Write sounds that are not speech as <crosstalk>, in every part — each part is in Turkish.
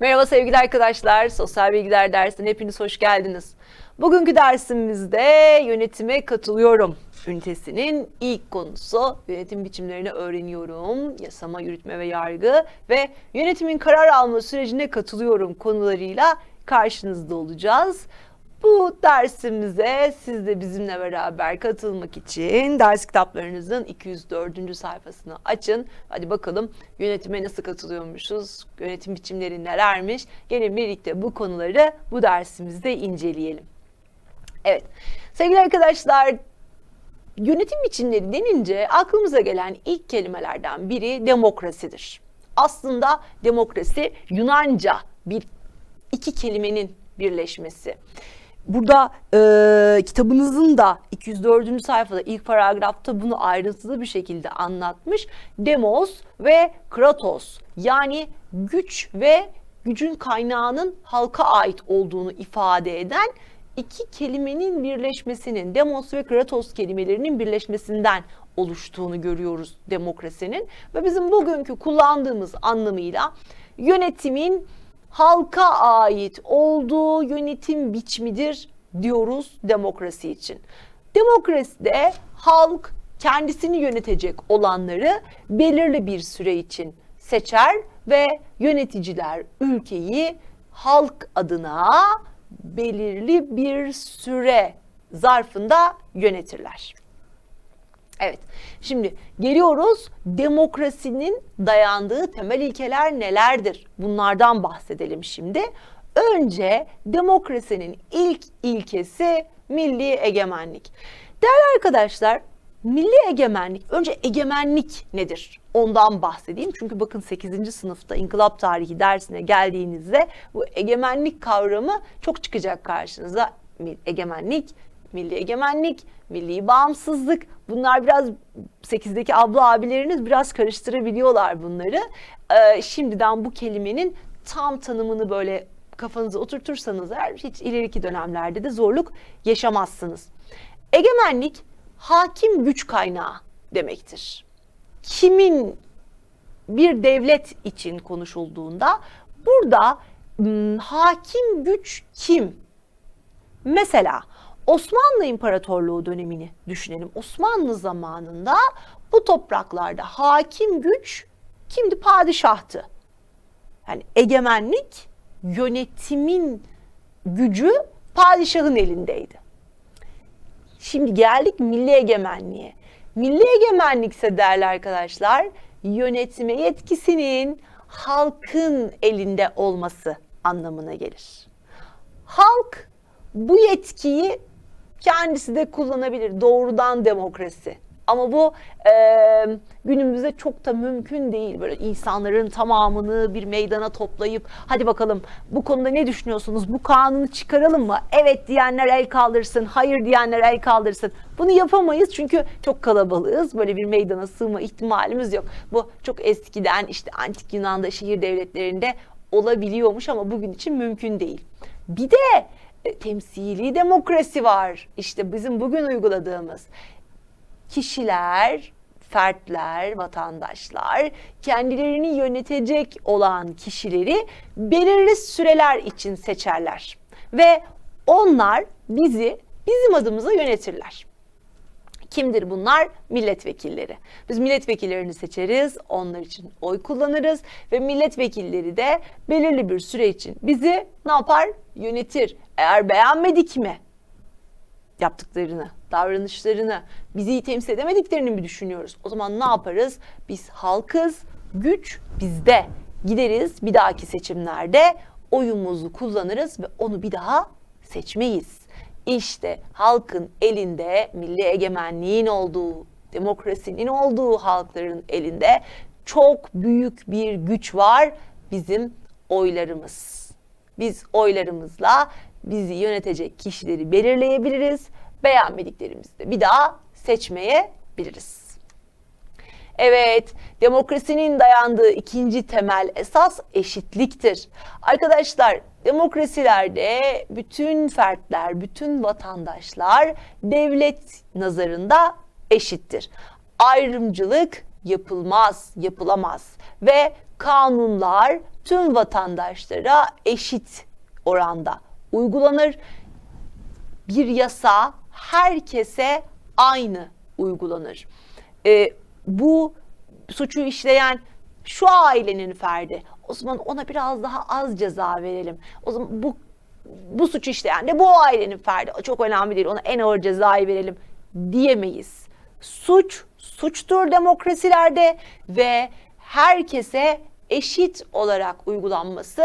Merhaba sevgili arkadaşlar. Sosyal bilgiler dersine hepiniz hoş geldiniz. Bugünkü dersimizde yönetime katılıyorum ünitesinin ilk konusu yönetim biçimlerini öğreniyorum. Yasama, yürütme ve yargı ve yönetimin karar alma sürecine katılıyorum konularıyla karşınızda olacağız. Bu dersimize siz de bizimle beraber katılmak için ders kitaplarınızın 204. sayfasını açın. Hadi bakalım yönetime nasıl katılıyormuşuz, yönetim biçimleri nelermiş. Gelin birlikte bu konuları bu dersimizde inceleyelim. Evet, sevgili arkadaşlar yönetim biçimleri denince aklımıza gelen ilk kelimelerden biri demokrasidir. Aslında demokrasi Yunanca bir iki kelimenin birleşmesi. Burada e, kitabınızın da 204. sayfada ilk paragrafta bunu ayrıntılı bir şekilde anlatmış. Demos ve kratos yani güç ve gücün kaynağının halka ait olduğunu ifade eden iki kelimenin birleşmesinin, demos ve kratos kelimelerinin birleşmesinden oluştuğunu görüyoruz demokrasinin. Ve bizim bugünkü kullandığımız anlamıyla yönetimin halka ait olduğu yönetim biçimidir diyoruz demokrasi için. Demokraside halk kendisini yönetecek olanları belirli bir süre için seçer ve yöneticiler ülkeyi halk adına belirli bir süre zarfında yönetirler. Evet. Şimdi geliyoruz demokrasinin dayandığı temel ilkeler nelerdir? Bunlardan bahsedelim şimdi. Önce demokrasinin ilk ilkesi milli egemenlik. Değerli arkadaşlar, milli egemenlik, önce egemenlik nedir? Ondan bahsedeyim. Çünkü bakın 8. sınıfta inkılap tarihi dersine geldiğinizde bu egemenlik kavramı çok çıkacak karşınıza. Egemenlik, milli egemenlik, milli bağımsızlık bunlar biraz 8'deki abla abileriniz biraz karıştırabiliyorlar bunları. Ee, şimdiden bu kelimenin tam tanımını böyle kafanıza oturtursanız eğer hiç ileriki dönemlerde de zorluk yaşamazsınız. Egemenlik hakim güç kaynağı demektir. Kimin bir devlet için konuşulduğunda burada ım, hakim güç kim? Mesela Osmanlı İmparatorluğu dönemini düşünelim. Osmanlı zamanında bu topraklarda hakim güç kimdi? Padişahtı. Yani egemenlik, yönetimin gücü padişahın elindeydi. Şimdi geldik milli egemenliğe. Milli egemenlik ise değerli arkadaşlar, yönetme yetkisinin halkın elinde olması anlamına gelir. Halk bu yetkiyi kendisi de kullanabilir. Doğrudan demokrasi. Ama bu e, günümüzde çok da mümkün değil. Böyle insanların tamamını bir meydana toplayıp hadi bakalım bu konuda ne düşünüyorsunuz? Bu kanunu çıkaralım mı? Evet diyenler el kaldırsın, hayır diyenler el kaldırsın. Bunu yapamayız çünkü çok kalabalığız. Böyle bir meydana sığma ihtimalimiz yok. Bu çok eskiden işte antik Yunan'da şehir devletlerinde olabiliyormuş ama bugün için mümkün değil. Bir de temsili demokrasi var. İşte bizim bugün uyguladığımız kişiler, fertler, vatandaşlar kendilerini yönetecek olan kişileri belirli süreler için seçerler ve onlar bizi bizim adımıza yönetirler. Kimdir bunlar? Milletvekilleri. Biz milletvekillerini seçeriz, onlar için oy kullanırız ve milletvekilleri de belirli bir süre için bizi ne yapar? Yönetir. Eğer beğenmedik mi yaptıklarını, davranışlarını, bizi temsil edemediklerini mi düşünüyoruz? O zaman ne yaparız? Biz halkız, güç bizde. Gideriz bir dahaki seçimlerde oyumuzu kullanırız ve onu bir daha seçmeyiz. İşte halkın elinde milli egemenliğin olduğu, demokrasinin olduğu halkların elinde çok büyük bir güç var bizim oylarımız. Biz oylarımızla bizi yönetecek kişileri belirleyebiliriz. Beğenmediklerimizi de bir daha seçmeyebiliriz. Evet, demokrasinin dayandığı ikinci temel esas eşitliktir. Arkadaşlar, demokrasilerde bütün fertler, bütün vatandaşlar devlet nazarında eşittir. Ayrımcılık yapılmaz, yapılamaz ve kanunlar tüm vatandaşlara eşit oranda uygulanır. Bir yasa herkese aynı uygulanır. E, bu suçu işleyen şu ailenin ferdi. O zaman ona biraz daha az ceza verelim. O zaman bu bu suç işleyen de bu ailenin ferdi. Çok önemli değil. Ona en ağır cezayı verelim diyemeyiz. Suç suçtur demokrasilerde ve herkese eşit olarak uygulanması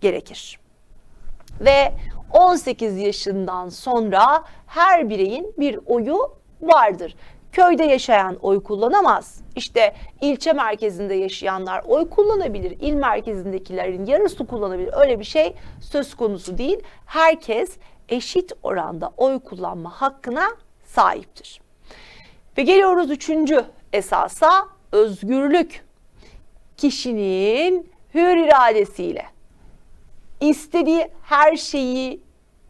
gerekir. Ve 18 yaşından sonra her bireyin bir oyu vardır. Köyde yaşayan oy kullanamaz. İşte ilçe merkezinde yaşayanlar oy kullanabilir. İl merkezindekilerin yarısı kullanabilir. Öyle bir şey söz konusu değil. Herkes eşit oranda oy kullanma hakkına sahiptir. Ve geliyoruz üçüncü esasa özgürlük. Kişinin hür iradesiyle istediği her şeyi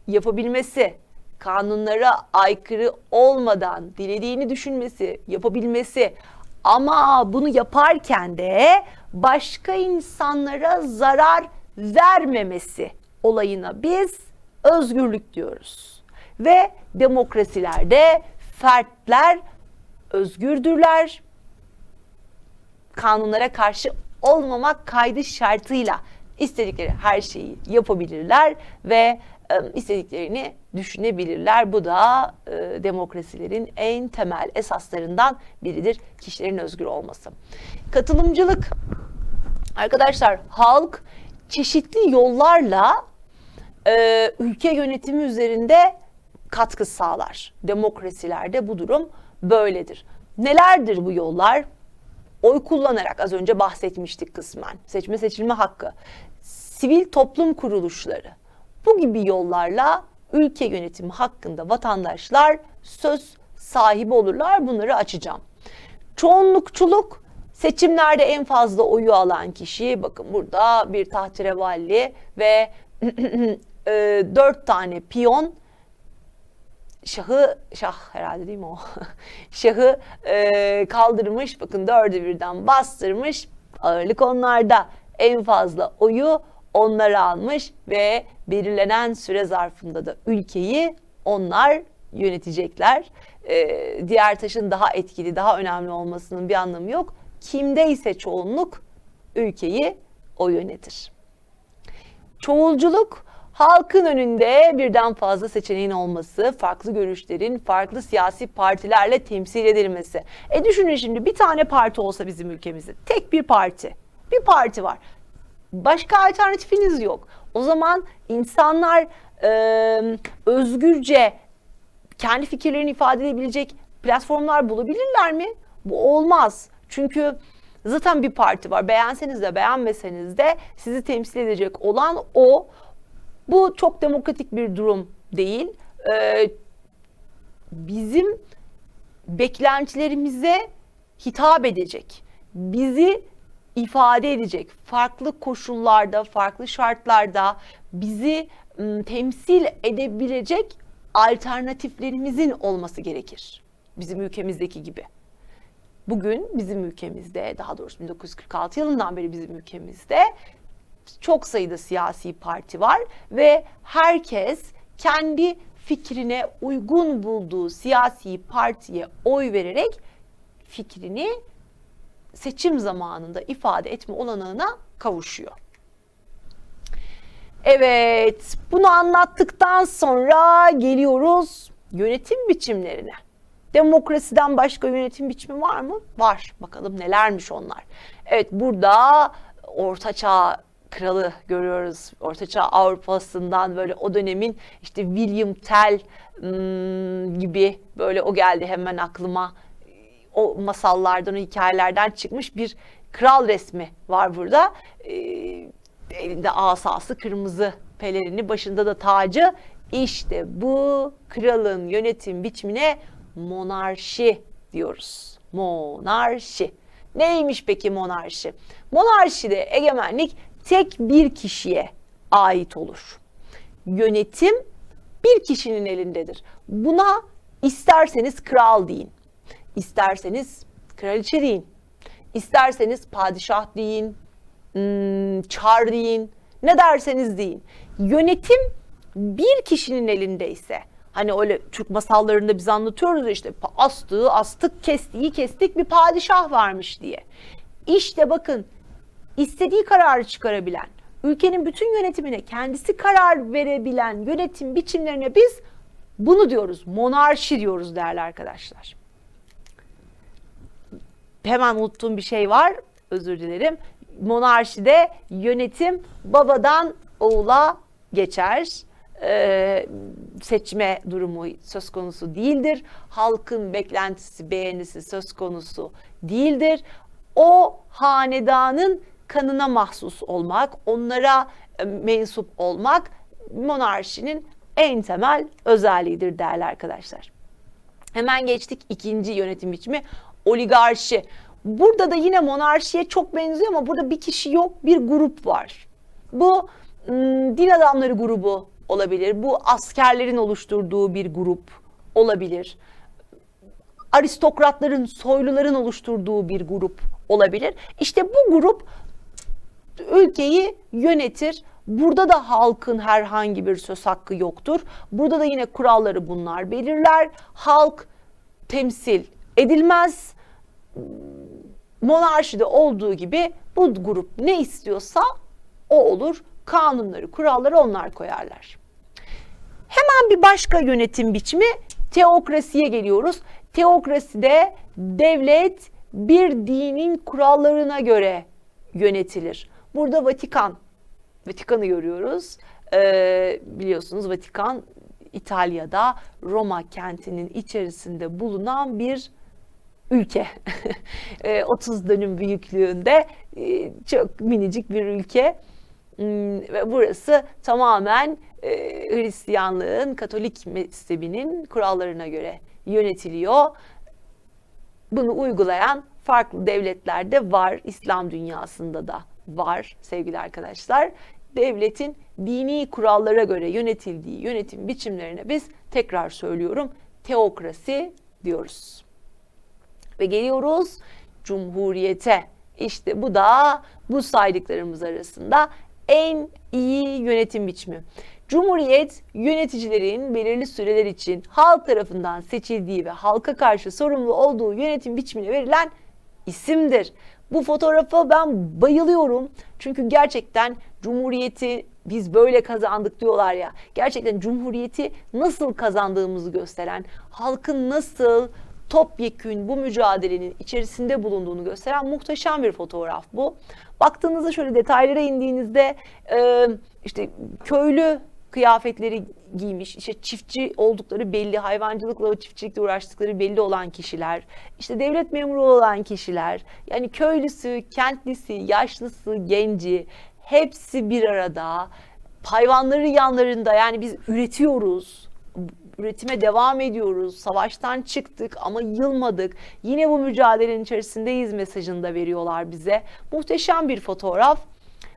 yapabilmesi, kanunlara aykırı olmadan dilediğini düşünmesi, yapabilmesi ama bunu yaparken de başka insanlara zarar vermemesi olayına biz özgürlük diyoruz. Ve demokrasilerde fertler özgürdürler. Kanunlara karşı olmamak kaydı şartıyla istedikleri her şeyi yapabilirler ve istediklerini düşünebilirler. Bu da e, demokrasilerin en temel esaslarından biridir kişilerin özgür olması. Katılımcılık arkadaşlar halk çeşitli yollarla e, ülke yönetimi üzerinde katkı sağlar. Demokrasilerde bu durum böyledir. Nelerdir bu yollar? Oy kullanarak az önce bahsetmiştik kısmen. Seçme seçilme hakkı. Sivil toplum kuruluşları. Bu gibi yollarla ülke yönetimi hakkında vatandaşlar söz sahibi olurlar. Bunları açacağım. Çoğunlukçuluk seçimlerde en fazla oyu alan kişi bakın burada bir tahterevalli ve <clears throat> e, dört tane piyon şahı şah herhalde değil mi o? <laughs> şahı e, kaldırmış bakın dördü birden bastırmış ağırlık onlarda en fazla oyu onlar almış ve belirlenen süre zarfında da ülkeyi onlar yönetecekler. Ee, diğer taşın daha etkili, daha önemli olmasının bir anlamı yok. Kimde ise çoğunluk ülkeyi o yönetir. Çoğulculuk halkın önünde birden fazla seçeneğin olması, farklı görüşlerin farklı siyasi partilerle temsil edilmesi. E düşünün şimdi bir tane parti olsa bizim ülkemizde, tek bir parti. Bir parti var. Başka alternatifiniz yok. O zaman insanlar e, özgürce kendi fikirlerini ifade edebilecek platformlar bulabilirler mi? Bu olmaz. Çünkü zaten bir parti var. Beğenseniz de beğenmeseniz de sizi temsil edecek olan o. Bu çok demokratik bir durum değil. Ee, bizim beklentilerimize hitap edecek. Bizi ifade edecek. Farklı koşullarda, farklı şartlarda bizi temsil edebilecek alternatiflerimizin olması gerekir. Bizim ülkemizdeki gibi. Bugün bizim ülkemizde, daha doğrusu 1946 yılından beri bizim ülkemizde çok sayıda siyasi parti var ve herkes kendi fikrine uygun bulduğu siyasi partiye oy vererek fikrini seçim zamanında ifade etme olanağına kavuşuyor. Evet, bunu anlattıktan sonra geliyoruz yönetim biçimlerine. Demokrasiden başka yönetim biçimi var mı? Var. Bakalım nelermiş onlar. Evet, burada Orta Çağ kralı görüyoruz. Ortaçağ Avrupa'sından böyle o dönemin işte William Tell hmm, gibi böyle o geldi hemen aklıma o masallardan, o hikayelerden çıkmış bir kral resmi var burada. E, elinde asası, kırmızı pelerini, başında da tacı. İşte bu kralın yönetim biçimine monarşi diyoruz. Monarşi. Neymiş peki monarşi? Monarşide egemenlik tek bir kişiye ait olur. Yönetim bir kişinin elindedir. Buna isterseniz kral deyin, İsterseniz kraliçe deyin. İsterseniz padişah deyin, hmm, çar deyin, ne derseniz deyin. Yönetim bir kişinin elindeyse, hani öyle Türk masallarında biz anlatıyoruz işte astığı astık kestiği kestik bir padişah varmış diye. İşte bakın istediği kararı çıkarabilen, ülkenin bütün yönetimine kendisi karar verebilen yönetim biçimlerine biz bunu diyoruz. Monarşi diyoruz değerli arkadaşlar. Hemen unuttuğum bir şey var. Özür dilerim. Monarşide yönetim babadan oğula geçer. Ee, seçme durumu söz konusu değildir. Halkın beklentisi, beğenisi söz konusu değildir. O hanedanın kanına mahsus olmak, onlara e, mensup olmak monarşinin en temel özelliğidir değerli arkadaşlar. Hemen geçtik ikinci yönetim biçimi oligarşi. Burada da yine monarşiye çok benziyor ama burada bir kişi yok, bir grup var. Bu ım, din adamları grubu olabilir. Bu askerlerin oluşturduğu bir grup olabilir. Aristokratların, soyluların oluşturduğu bir grup olabilir. İşte bu grup ülkeyi yönetir. Burada da halkın herhangi bir söz hakkı yoktur. Burada da yine kuralları bunlar belirler. Halk temsil edilmez. Monarşide olduğu gibi bu grup ne istiyorsa o olur. Kanunları, kuralları onlar koyarlar. Hemen bir başka yönetim biçimi teokrasiye geliyoruz. Teokraside devlet bir dinin kurallarına göre yönetilir. Burada Vatikan, Vatikan'ı görüyoruz. Ee, biliyorsunuz Vatikan İtalya'da Roma kentinin içerisinde bulunan bir ülke. <laughs> 30 dönüm büyüklüğünde e, çok minicik bir ülke. Hmm, ve burası tamamen e, Hristiyanlığın, Katolik mezhebinin kurallarına göre yönetiliyor. Bunu uygulayan farklı devletler de var. İslam dünyasında da var sevgili arkadaşlar. Devletin dini kurallara göre yönetildiği yönetim biçimlerine biz tekrar söylüyorum teokrasi diyoruz. Ve geliyoruz cumhuriyete. İşte bu da bu saydıklarımız arasında en iyi yönetim biçimi. Cumhuriyet yöneticilerin belirli süreler için halk tarafından seçildiği ve halka karşı sorumlu olduğu yönetim biçimine verilen isimdir. Bu fotoğrafa ben bayılıyorum. Çünkü gerçekten Cumhuriyeti biz böyle kazandık diyorlar ya. Gerçekten Cumhuriyeti nasıl kazandığımızı gösteren, halkın nasıl topyekün bu mücadelenin içerisinde bulunduğunu gösteren muhteşem bir fotoğraf bu. Baktığınızda şöyle detaylara indiğinizde işte köylü kıyafetleri giymiş, işte çiftçi oldukları belli, hayvancılıkla ve çiftçilikle uğraştıkları belli olan kişiler, işte devlet memuru olan kişiler, yani köylüsü, kentlisi, yaşlısı, genci hepsi bir arada. Hayvanları yanlarında yani biz üretiyoruz, üretime devam ediyoruz. Savaştan çıktık ama yılmadık. Yine bu mücadelenin içerisindeyiz mesajını da veriyorlar bize. Muhteşem bir fotoğraf.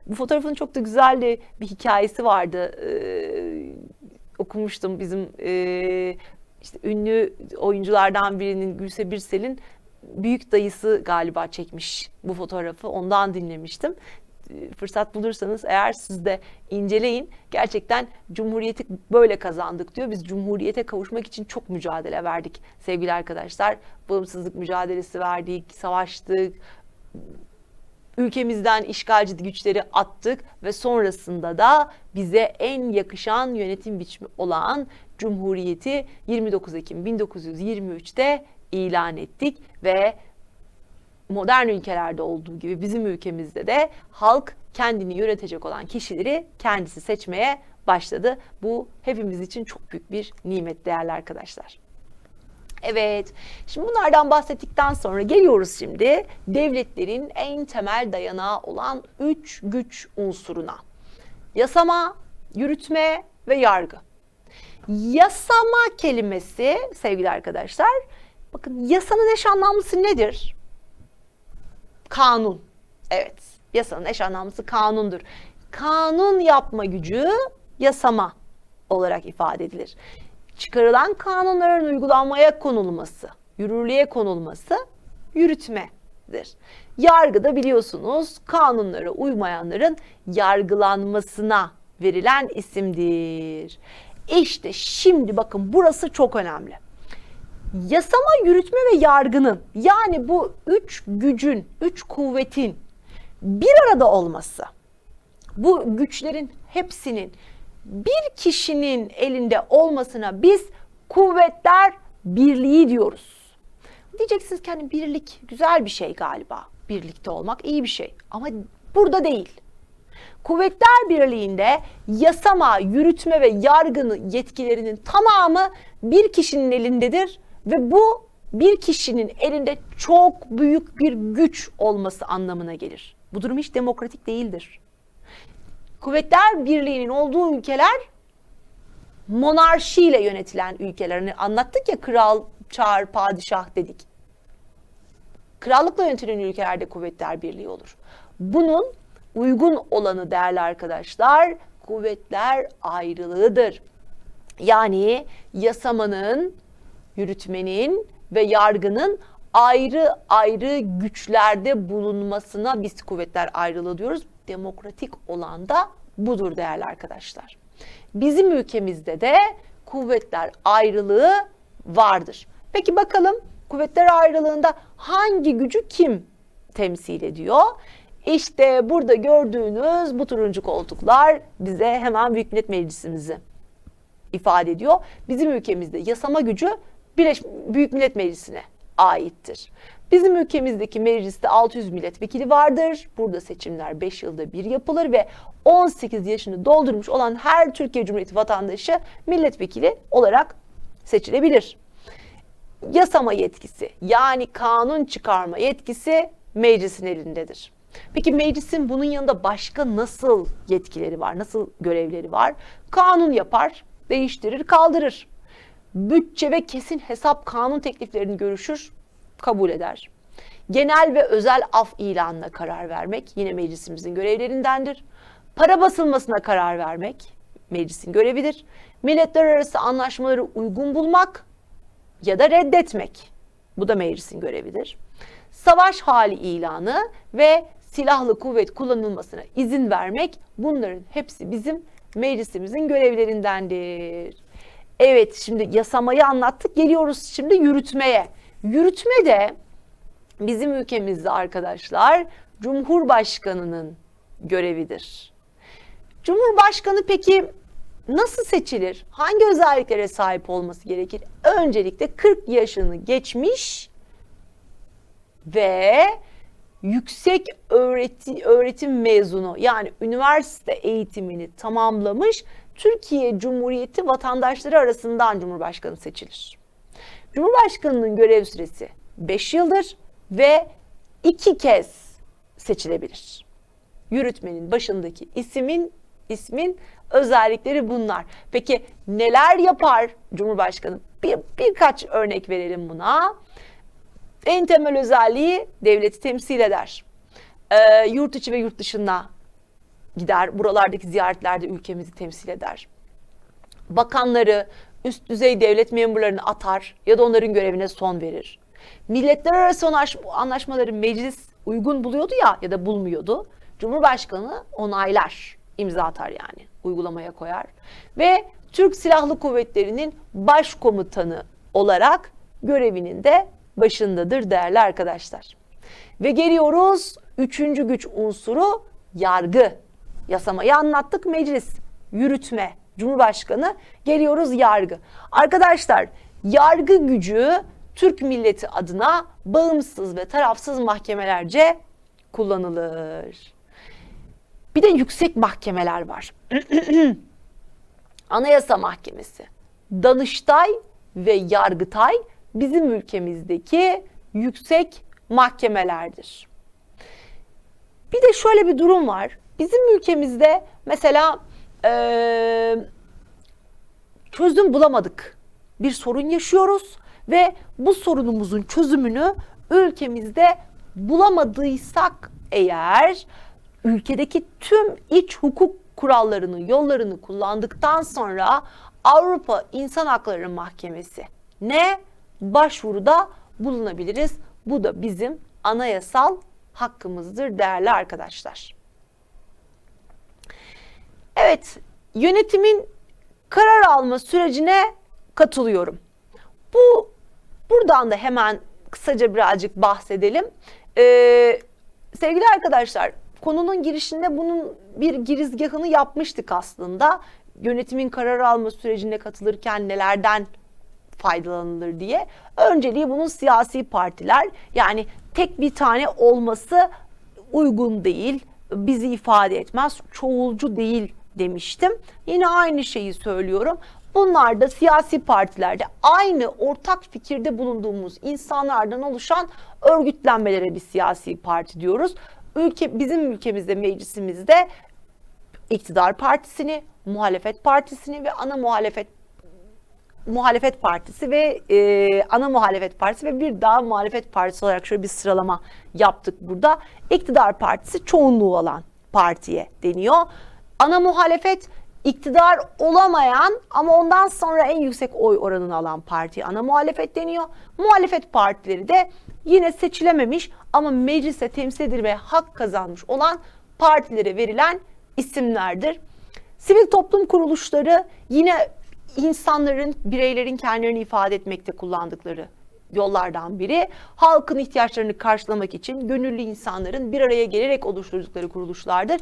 Bu fotoğrafın çok da güzel bir hikayesi vardı. Ee, okumuştum bizim e, işte ünlü oyunculardan birinin Gülse Birsel'in büyük dayısı galiba çekmiş bu fotoğrafı. Ondan dinlemiştim. Fırsat bulursanız eğer siz de inceleyin. Gerçekten Cumhuriyeti böyle kazandık diyor. Biz Cumhuriyete kavuşmak için çok mücadele verdik sevgili arkadaşlar. Bağımsızlık mücadelesi verdik, savaştık, ülkemizden işgalci güçleri attık ve sonrasında da bize en yakışan yönetim biçimi olan Cumhuriyeti 29 Ekim 1923'te ilan ettik ve modern ülkelerde olduğu gibi bizim ülkemizde de halk kendini yönetecek olan kişileri kendisi seçmeye başladı. Bu hepimiz için çok büyük bir nimet değerli arkadaşlar. Evet, şimdi bunlardan bahsettikten sonra geliyoruz şimdi devletlerin en temel dayanağı olan üç güç unsuruna. Yasama, yürütme ve yargı. Yasama kelimesi sevgili arkadaşlar, bakın yasanın eş anlamlısı nedir? Kanun. Evet, yasanın eş anlamlısı kanundur. Kanun yapma gücü yasama olarak ifade edilir çıkarılan kanunların uygulanmaya konulması, yürürlüğe konulması yürütmedir. Yargıda biliyorsunuz kanunlara uymayanların yargılanmasına verilen isimdir. İşte şimdi bakın burası çok önemli. Yasama, yürütme ve yargının yani bu üç gücün, üç kuvvetin bir arada olması, bu güçlerin hepsinin bir kişinin elinde olmasına biz kuvvetler birliği diyoruz. Diyeceksiniz ki hani birlik güzel bir şey galiba. Birlikte olmak iyi bir şey. Ama burada değil. Kuvvetler Birliği'nde yasama, yürütme ve yargının yetkilerinin tamamı bir kişinin elindedir ve bu bir kişinin elinde çok büyük bir güç olması anlamına gelir. Bu durum hiç demokratik değildir. Kuvvetler Birliği'nin olduğu ülkeler monarşiyle yönetilen ülkelerini anlattık ya kral, çar, padişah dedik. Krallıkla yönetilen ülkelerde kuvvetler birliği olur. Bunun uygun olanı değerli arkadaşlar kuvvetler ayrılığıdır. Yani yasamanın, yürütmenin ve yargının ayrı ayrı güçlerde bulunmasına biz kuvvetler ayrılığı diyoruz. Demokratik olan da budur değerli arkadaşlar. Bizim ülkemizde de kuvvetler ayrılığı vardır. Peki bakalım kuvvetler ayrılığında hangi gücü kim temsil ediyor? İşte burada gördüğünüz bu turuncu koltuklar bize hemen Büyük Millet Meclisimizi ifade ediyor. Bizim ülkemizde yasama gücü Birleş Büyük Millet Meclisi'ne aittir. Bizim ülkemizdeki mecliste 600 milletvekili vardır. Burada seçimler 5 yılda bir yapılır ve 18 yaşını doldurmuş olan her Türkiye Cumhuriyeti vatandaşı milletvekili olarak seçilebilir. Yasama yetkisi yani kanun çıkarma yetkisi meclisin elindedir. Peki meclisin bunun yanında başka nasıl yetkileri var, nasıl görevleri var? Kanun yapar, değiştirir, kaldırır. Bütçe ve kesin hesap kanun tekliflerini görüşür, kabul eder. Genel ve özel af ilanına karar vermek yine meclisimizin görevlerindendir. Para basılmasına karar vermek meclisin görevidir. Milletler arası anlaşmaları uygun bulmak ya da reddetmek bu da meclisin görevidir. Savaş hali ilanı ve silahlı kuvvet kullanılmasına izin vermek bunların hepsi bizim meclisimizin görevlerindendir. Evet şimdi yasamayı anlattık geliyoruz şimdi yürütmeye. Yürütme de bizim ülkemizde arkadaşlar Cumhurbaşkanı'nın görevidir. Cumhurbaşkanı peki nasıl seçilir? Hangi özelliklere sahip olması gerekir? Öncelikle 40 yaşını geçmiş ve yüksek öğreti, öğretim mezunu yani üniversite eğitimini tamamlamış Türkiye Cumhuriyeti vatandaşları arasından Cumhurbaşkanı seçilir. Cumhurbaşkanının görev süresi 5 yıldır ve iki kez seçilebilir. Yürütmenin başındaki ismin ismin özellikleri bunlar. Peki neler yapar Cumhurbaşkanı? Bir, birkaç örnek verelim buna. En temel özelliği devleti temsil eder. Ee, yurt içi ve yurt dışına gider. Buralardaki ziyaretlerde ülkemizi temsil eder. Bakanları, üst düzey devlet memurlarını atar ya da onların görevine son verir. Milletler arası anlaşmaları meclis uygun buluyordu ya ya da bulmuyordu. Cumhurbaşkanı onaylar, imza atar yani, uygulamaya koyar. Ve Türk Silahlı Kuvvetleri'nin başkomutanı olarak görevinin de başındadır değerli arkadaşlar. Ve geliyoruz üçüncü güç unsuru yargı. Yasamayı anlattık meclis, yürütme, cumhurbaşkanı geliyoruz yargı. Arkadaşlar yargı gücü Türk milleti adına bağımsız ve tarafsız mahkemelerce kullanılır. Bir de yüksek mahkemeler var. <clears throat> Anayasa Mahkemesi, Danıştay ve Yargıtay bizim ülkemizdeki yüksek mahkemelerdir. Bir de şöyle bir durum var. Bizim ülkemizde mesela ee, çözüm bulamadık. Bir sorun yaşıyoruz ve bu sorunumuzun çözümünü ülkemizde bulamadıysak eğer ülkedeki tüm iç hukuk kurallarını, yollarını kullandıktan sonra Avrupa İnsan Hakları Mahkemesi ne başvuruda bulunabiliriz. Bu da bizim anayasal hakkımızdır değerli arkadaşlar. Evet, yönetimin karar alma sürecine katılıyorum. Bu buradan da hemen kısaca birazcık bahsedelim. Ee, sevgili arkadaşlar, konunun girişinde bunun bir girizgahını yapmıştık aslında. Yönetimin karar alma sürecine katılırken nelerden faydalanılır diye. Önceliği bunun siyasi partiler yani tek bir tane olması uygun değil, bizi ifade etmez, çoğulcu değil demiştim. Yine aynı şeyi söylüyorum. Bunlar da siyasi partilerde aynı ortak fikirde bulunduğumuz insanlardan oluşan örgütlenmelere bir siyasi parti diyoruz. Ülke bizim ülkemizde meclisimizde iktidar partisini, muhalefet partisini ve ana muhalefet muhalefet partisi ve e, ana muhalefet partisi ve bir daha muhalefet partisi olarak şöyle bir sıralama yaptık burada. İktidar partisi çoğunluğu alan partiye deniyor. Ana muhalefet iktidar olamayan ama ondan sonra en yüksek oy oranını alan parti ana muhalefet deniyor. Muhalefet partileri de yine seçilememiş ama meclise temsil edilmeye hak kazanmış olan partilere verilen isimlerdir. Sivil toplum kuruluşları yine insanların, bireylerin kendilerini ifade etmekte kullandıkları yollardan biri. Halkın ihtiyaçlarını karşılamak için gönüllü insanların bir araya gelerek oluşturdukları kuruluşlardır.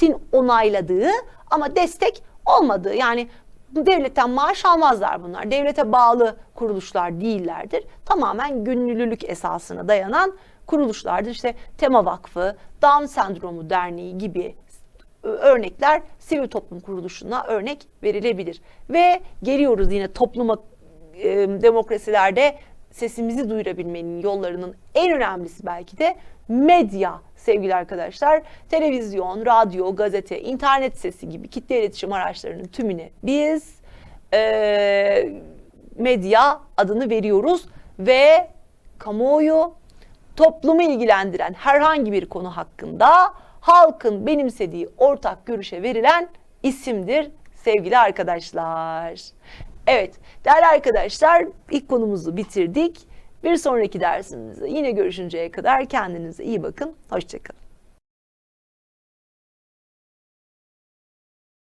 Devletin onayladığı ama destek olmadığı yani devletten maaş almazlar bunlar. Devlete bağlı kuruluşlar değillerdir. Tamamen gönüllülük esasına dayanan kuruluşlardır. İşte Tema Vakfı, Down Sendromu Derneği gibi örnekler sivil toplum kuruluşuna örnek verilebilir. Ve geliyoruz yine topluma e, demokrasilerde sesimizi duyurabilmenin yollarının en önemlisi belki de medya sevgili arkadaşlar. Televizyon, radyo, gazete, internet sesi gibi kitle iletişim araçlarının tümüne biz e, medya adını veriyoruz ve kamuoyu toplumu ilgilendiren herhangi bir konu hakkında halkın benimsediği ortak görüşe verilen isimdir sevgili arkadaşlar. Evet değerli arkadaşlar ilk konumuzu bitirdik. Bir sonraki dersimizde yine görüşünceye kadar kendinize iyi bakın. Hoşçakalın.